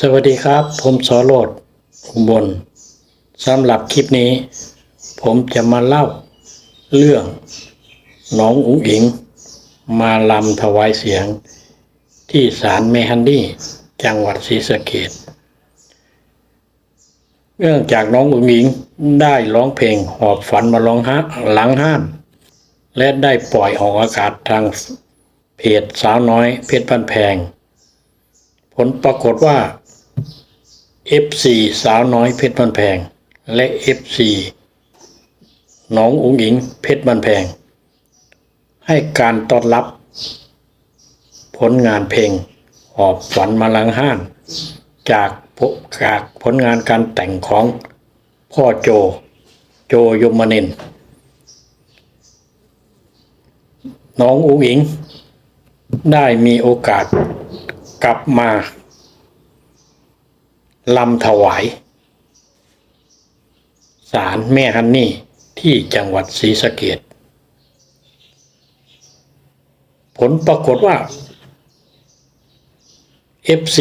สวัสดีครับ ผมสอโรดอุบลสำหรับคลิปนี้ ผมจะมาเล่า เรื่องน้องอุ๋งอิง มาลำถวายเสียง ที่ศาลแม่ฮันดี้จังหวัดศรีสะเกษเนื่องจากน้องอุ๋งอิงได้ร้องเพลงหอบฝันมาร้องฮะหลังห้าน และได้ปล่อยออกอากาศทางเพจสาวน้อยเพชรพันแพงผลปรากฏว่า F4 สาวน้อยเพชรบันแพง และ F4 น้องอุ๋งอิงเพชรบันแพง ให้การต้อนรับ ผลงานเพลงหอบฝันมาลังห้าน จากจากผลงานการแต่งของพ่อโจ โจยมนินน้องอุ๋งอิง ได้มีโอกาสกลับมา ลำถวายศาลแม่ฮันนี่ที่จังหวัดศรีสะเกดผลปรากฏว่า FC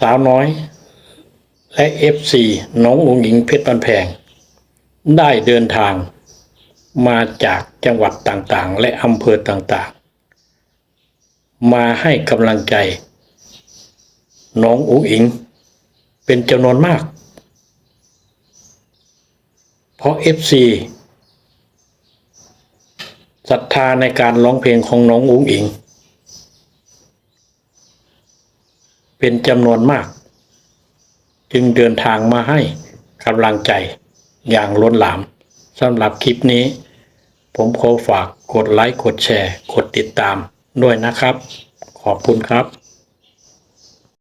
สาวน้อย และ FC น้ององหญิงเพชรบันแพง ได้เดินทางมาจากจังหวัดต่างๆ และอำเภอต่างๆ มาให้กำลังใจ น้องอุ๋งอิง เป็นจำนวนมาก เพราะ FC ศรัทธาในการร้องเพลงของน้องอุ๋งอิง เป็นจำนวนมาก จึงเดินทางมาให้กำลังใจอย่างล้นหลามสำหรับคลิปนี้ ผมขอฝากกดไลค์ กดแชร์ กดติดตามด้วยนะครับ ขอบคุณครับ